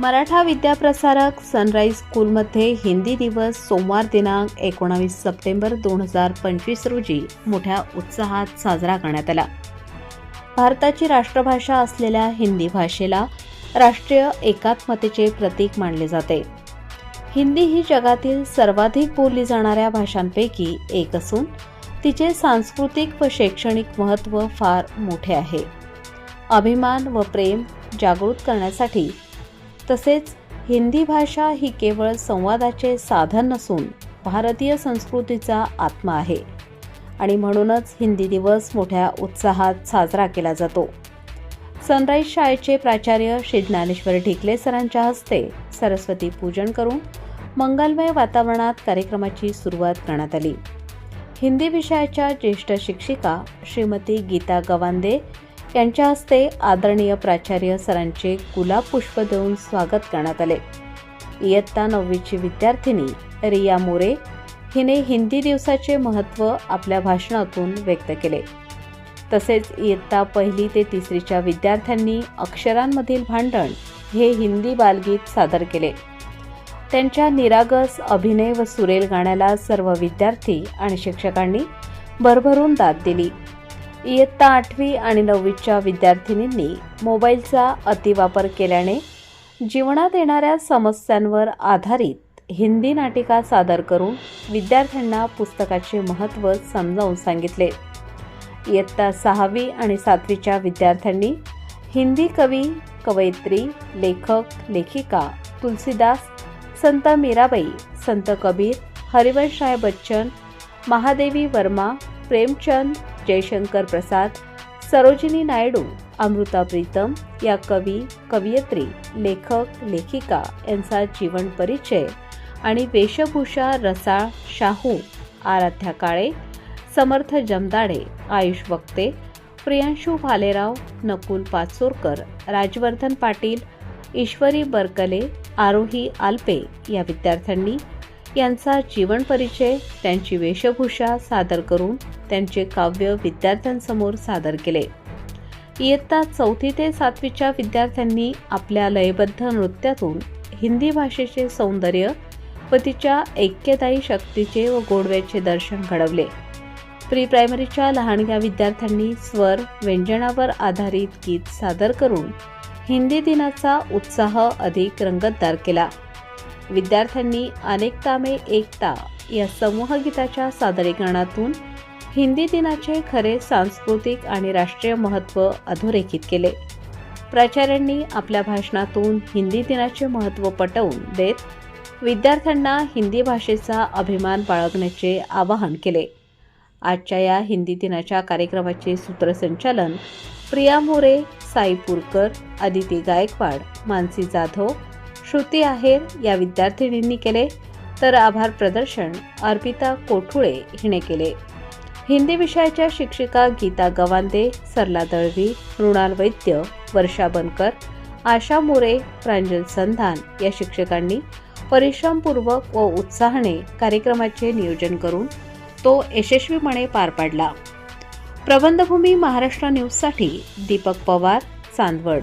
मराठा विद्याप्रसारक sunrise स्कूलमध्ये हिंदी दिवस सोमवार दिनांक एकोणावीस सप्टेंबर दोन हजार पंचवीस रोजी मोठ्या उत्साहात साजरा करण्यात आला. भारताची राष्ट्रभाषा असलेल्या हिंदी भाषेला राष्ट्रीय एकात्मतेचे प्रतीक मानले जाते. हिंदी ही जगातील सर्वाधिक बोलली जाणाऱ्या भाषांपैकी एक असून तिचे सांस्कृतिक व शैक्षणिक महत्त्व फार मोठे आहे. अभिमान व प्रेम जागृत करण्यासाठी तसेच हिंदी भाषा ही केवळ संवादाचे साधन नसून भारतीय संस्कृतीचा आत्मा आहे. आणि म्हणूनच हिंदी दिवस मोठ्या उत्साहात साजरा केला जातो. सनराईज शाळेचे प्राचार्य श्री ज्ञानेश्वर ढिकले सरांच्या हस्ते सरस्वती पूजन करून मंगलमय वातावरणात कार्यक्रमाची सुरुवात करण्यात आली. हिंदी विषयाच्या ज्येष्ठ शिक्षिका श्रीमती गीता गवांदे यांच्या हस्ते आदरणीय प्राचार्य सरांचे गुलाब पुष्प देऊन स्वागत करण्यात आले. इयत्ता नववीची विद्यार्थिनी रिया मोरे हिने हिंदी दिवसाचे महत्त्व आपल्या भाषणातून व्यक्त केले. तसेच इयत्ता पहिली ते तिसरीच्या विद्यार्थ्यांनी अक्षरांमधील भांडण हे हिंदी बालगीत सादर केले. त्यांच्या निरागस अभिनय व सुरेल गाण्याला सर्व विद्यार्थी आणि शिक्षकांनी भरभरून दाद दिली. इयत्ता आठवी आणि नववीच्या विद्यार्थिनींनी मोबाईलचा अतिवापर केल्याने जीवनात येणाऱ्या समस्यांवर आधारित हिंदी नाटिका सादर करून विद्यार्थ्यांना पुस्तकाचे महत्त्व समजावून सांगितले. इयत्ता सहावी आणि सातवीच्या विद्यार्थ्यांनी हिंदी कवी कवयित्री लेखक लेखिका तुलसीदास संत मीराबाई संत कबीर हरिवंशराय बच्चन महादेवी वर्मा प्रेमचंद जयशंकर प्रसाद सरोजिनी नायडू अमृता प्रीतम या कवी कवयित्री लेखक लेखिका यांचा जीवन परिचय आणि वेशभूषा रसाळ शाहू आराध्या काळे समर्थ जमदाडे आयुष वक्ते प्रियांशू भालेराव नकुल पाचोरकर राजवर्धन पाटील ईश्वरी बरकले आरोही आल्पे या विद्यार्थ्यांनी यांचा जीवन परिचय त्यांची वेशभूषा सादर करून त्यांचे काव्य विद्यार्थ्यांसमोर सादर केले. इयत्ता चौथी ते सातवीच्या विद्यार्थ्यांनी आपल्या लयबद्ध नृत्यातून हिंदी भाषेचे सौंदर्य व तिच्या ऐक्यदायी शक्तीचे व गोडव्याचे दर्शन घडवले. प्री प्रायमरीच्या लहानग्या विद्यार्थ्यांनी स्वर व्यंजनावर आधारित गीत सादर करून हिंदी दिनाचा उत्साह अधिक रंगतदार केला. विद्यार्थ्यांनी अनेकता में एकता या समूह गीताच्या सादरीकरणातून हिंदी दिनाचे खरे सांस्कृतिक आणि राष्ट्रीय महत्त्व अधोरेखित केले. प्राचार्यांनी आपल्या भाषणातून हिंदी दिनाचे महत्त्व पटवून देत विद्यार्थ्यांना हिंदी भाषेचा अभिमान बाळगण्याचे आवाहन केले. आजच्या या हिंदी दिनाच्या कार्यक्रमाचे सूत्रसंचालन प्रिया मोरे साई पुरकर आदिती गायकवाड मानसी जाधव श्रुती आहेर या विद्यार्थिनींनी केले. तर आभार प्रदर्शन अर्पिता कोठुळे हिने केले. हिंदी विषयाच्या शिक्षिका गीता गवांदे सरला दळवी मृणाल वैद्य वर्षा बनकर आशा मोरे प्रांजल संधान या शिक्षकांनी परिश्रमपूर्वक व उत्साहाने कार्यक्रमाचे नियोजन करून तो यशस्वीपणे पार पाडला. प्रबंधभूमी महाराष्ट्र न्यूजसाठी दीपक पवार चांदवड.